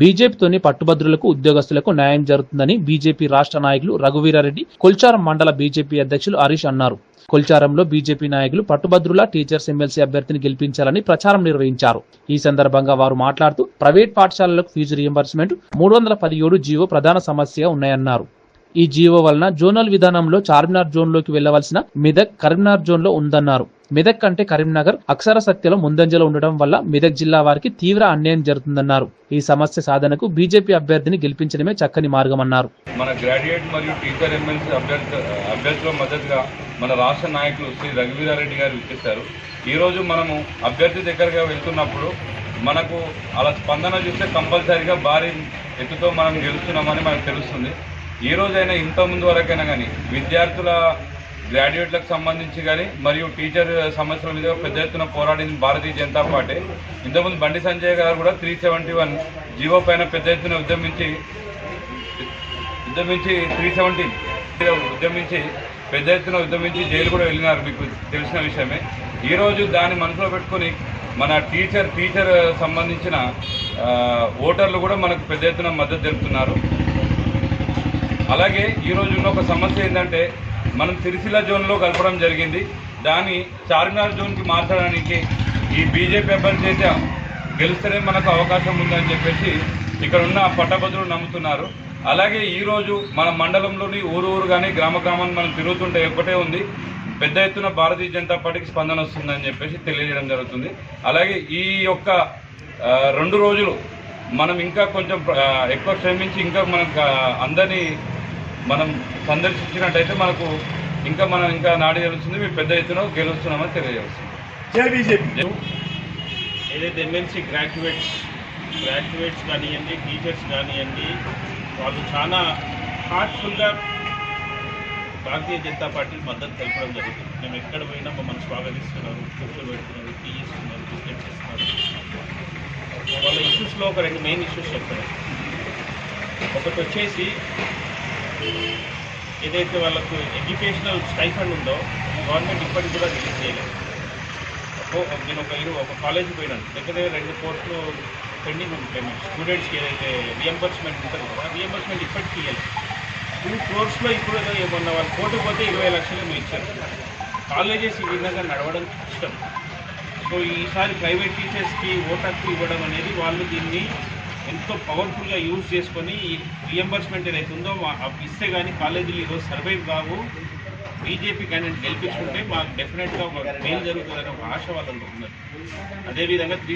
బీజేపీతోని పట్టుభద్రులకు ఉద్యోగస్తులకు న్యాయం జరుగుతుందని బీజేపీ రాష్ట్ర నాయకులు రఘువీరారెడ్డి కొల్చారం మండల బీజేపీ అధ్యక్షులు హరీష్ అన్నారు. కొల్చారంలో బీజేపీ నాయకులు పట్టుభద్రుల టీచర్స్ ఎమ్మెల్సీ అభ్యర్థిని గెలిపించాలని ప్రచారం నిర్వహించారు. ఈ సందర్భంగా వారు మాట్లాడుతూ ప్రైవేట్ పాఠశాలలకు ఫీజు రియంబర్స్మెంట్ మూడు వందల పదిహేడు జీవో ప్రధాన సమస్యగా ఉన్నాయన్నారు. ఈ జీవో వలన జోనల్ విధానంలో చార్మినార్ జోన్లోకి వెళ్ళవలసిన మెదక్ కరీంనార్ జోన్లో ఉందన్నారు. మెదక్ కంటే కరీంనగర్ అక్షర సత్యలో ముందంజలో ఉండడం వల్ల మెదక్ జిల్లా వారికి తీవ్ర అన్యాయం జరుగుతుందన్నారు. ఈ సమస్య సాధనకు బీజేపీ అభ్యర్థిని గెలిపించడమే చక్కని మార్గమన్నారు. మన గ్రాడ్యుయేట్ మరియు టీచర్ ఎమ్మెల్సీ అభ్యర్థి అభ్యర్థుల మద్దతుగా మన రాష్ట్ర నాయకులు శ్రీ రఘువీరారెడ్డి గారు ఇచ్చేశారు ఈరోజు మనము అభ్యర్థి దగ్గరగా వెళ్తున్నప్పుడు మనకు అలా స్పందన చూస్తే కంపల్సరీగా భారీ ఎత్తుతో మనం గెలుస్తున్నామని మనకు తెలుస్తుంది. ఈ రోజైనా ఇంత ముందు వరకైనా కానీ విద్యార్థుల గ్రాడ్యుయేట్లకు సంబంధించి కానీ మరియు టీచర్ సమస్యల మీద పెద్ద ఎత్తున పోరాడింది భారతీయ జనతా పార్టీ. ఇంతకుముందు బండి సంజయ్ గారు కూడా త్రీ సెవెంటీ వన్ జీవో పైన పెద్ద ఎత్తున ఉద్యమించి ఉద్యమించి త్రీ సెవెంటీ ఉద్యమించి పెద్ద ఎత్తున ఉద్యమించి జైలు కూడా వెళ్ళినారు మీకు తెలిసిన విషయమే. ఈరోజు దాన్ని మనసులో పెట్టుకొని మన టీచర్ టీచర్ సంబంధించిన ఓటర్లు కూడా మనకు పెద్ద ఎత్తున మద్దతు తెలుపుతున్నారు. అలాగే ఈరోజు ఉన్న ఒక సమస్య ఏంటంటే మనం సిరిసిల్ల జోన్లో కలపడం జరిగింది. దాన్ని చార్మినార్ జోన్కి మార్చడానికి ఈ బీజేపీ అభ్యర్థి అయితే గెలిస్తేనే మనకు అవకాశం ఉందని చెప్పేసి ఇక్కడ ఉన్న పట్టభద్రులు నమ్ముతున్నారు. అలాగే ఈరోజు మన మండలంలోని ఊరు ఊరు కానీ గ్రామ గ్రామాన్ని మనం తిరుగుతుంటే ఒకటే ఉంది. పెద్ద ఎత్తున భారతీయ జనతా పార్టీకి స్పందన వస్తుందని చెప్పేసి తెలియజేయడం జరుగుతుంది. అలాగే ఈ యొక్క రెండు రోజులు మనం ఇంకా కొంచెం ఎక్కువ శ్రమించి ఇంకా మనం అందరినీ మనం సందర్శించినట్టయితే మనకు ఇంకా మనం ఇంకా నాడి తెలుస్తుంది మేము పెద్ద ఎత్తున గెలుస్తున్నామని తెలియజేస్తుంది. ఏదైతే ఎమ్మెల్సీ గ్రాడ్యుయేట్స్ గ్రాడ్యుయేట్స్ కానివ్వండి టీచర్స్ కానివ్వండి వాళ్ళు చాలా హార్ట్ఫుల్గా భారతీయ జనతా పార్టీకి మద్దతు తెలపడం జరుగుతుంది మేము ఎక్కడ పోయినా మమ్మల్ని స్వాగతిస్తున్నారు కూర్చోబెడుతున్నారు టీ ఇస్తున్నారు బిస్కెట్స్ ఇస్తున్నారు వాళ్ళ ఇష్యూస్లో ఒక రెండు మెయిన్ ఇష్యూస్ చెప్తారు ఒకటి వచ్చేసి ఏదైతే వాళ్ళకు ఎడ్యుకేషనల్ స్టైఫండ్ ఉందో గవర్నమెంట్ ఇప్పటికి కూడా రిలీజ్ చేయలేదు. నేను ఒక ఇరు ఒక కాలేజీకి పోయినాను. దగ్గర దగ్గర రెండు కోర్సులు పెండింగ్ ఉంది పేమెంట్ స్టూడెంట్స్కి ఏదైతే రియంబర్స్మెంట్ ఉంటుందో ఆ రియంబర్స్మెంట్ ఇప్పటికీ ఇవ్వలేదు టూ క్రోర్స్లో ఇప్పుడు ఏదో వాళ్ళు కోర్టు పోతే ఇరవై లక్షలు మీరు ఇచ్చారు. కాలేజెస్ ఈ విధంగా నడవడం కష్టం. సో ఈసారి ప్రైవేట్ టీచర్స్కి ఓట్ ఇవ్వడం అనేది వాళ్ళు దీన్ని ఎంతో పవర్ఫుల్గా యూజ్ చేసుకొని ఈ రియంబర్స్మెంట్ ఏదైతే ఉందో అవి ఇస్తే కానీ కాలేజీలు ఈరోజు సర్వైవ్ కావు. బీజేపీ క్యాండిడేట్ గెలిపించుకుంటే మాకు డెఫినెట్గా ఒక మేలు జరుగుతుందనే ఒక ఆశ వాళ్ళు ఉన్నారు. అదేవిధంగా త్రీ